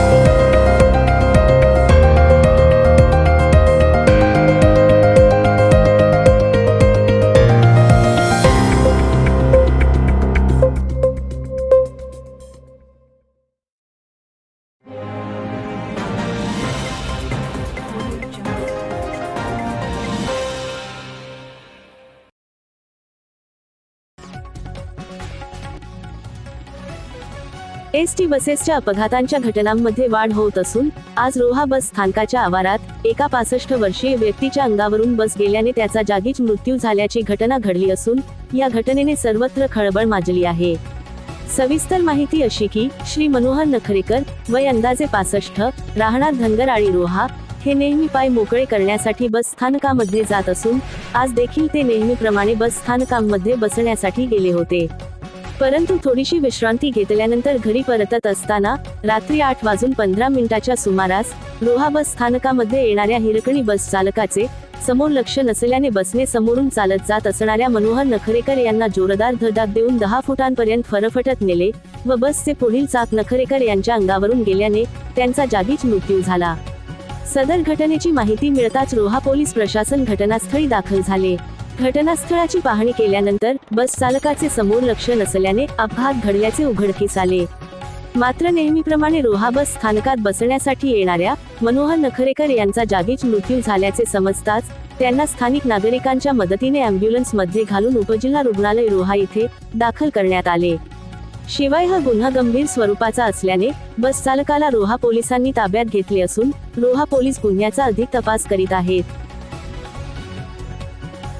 Bye. T बसेसच्या अपघातांच्या घटनांमध्ये वाढ होत असून आज रोहा बस स्थानकाच्या आवारात एका पासष्ट वर्षीय व्यक्तीच्या अंगावरून बस गेल्याने त्याचा जागीच मृत्यू झाल्याची घटना घडली असून या घटनेने सर्वत्र खळबळ माजली आहे. सविस्तर माहिती अशी की श्री मनोहर नखरेकर वय अंदाजे पासष्ट राहणार धनगरआळी रोहा हे नेहमी पाय मोकळे करण्यासाठी बस स्थानकामध्ये जात असून आज देखील ते नेहमीप्रमाणे बस स्थानकांमध्ये बसण्यासाठी गेले होते. परंतु थोडीशी विश्रांती घेतल्यानंतर घरी परतत असताना रात्री आठ वाजून पंधरा मिनिटाच्या सुमारास रोहा बस स्थानकामध्ये येणाऱ्या हिरकणी बस चालकाचे समोर लक्ष नसल्याने बसने समोरून चालत जात असणाऱ्या मनोहर नखरेकर यांना जोरदार धडाक देऊन दहा फुटांपर्यंत फरफटत नेले व बसचे पुढील चाक नखरेकर यांच्या अंगावरून गेल्याने त्यांचा जागीच मृत्यू झाला. सदर घटनेची माहिती मिळताच रोहा पोलीस प्रशासन घटनास्थळी दाखल झाले. घटनास्थळाची पाहणी केल्यानंतर बस चालकाचे समोर लक्ष नसल्याने अपघात घडल्याचे उघडकीस आले. मात्र नेहमीप्रमाणे रोहा बस स्थानकात बसण्यासाठी येणाऱ्या मनोहर नखरेकर यांचा जागीच मृत्यू झाल्याचे समजताच त्यांना स्थानिक नागरिकांच्या मदतीने अँब्युलन्समध्ये घालून उपजिल्हा रुग्णालय रोहा येथे दाखल करण्यात आले. शिवाय हा गुन्हा गंभीर स्वरूपाचा असल्याने बस चालकाला रोहा पोलिसांनी ताब्यात घेतले असून रोहा पोलीस गुन्ह्याचा अधिक तपास करीत आहेत.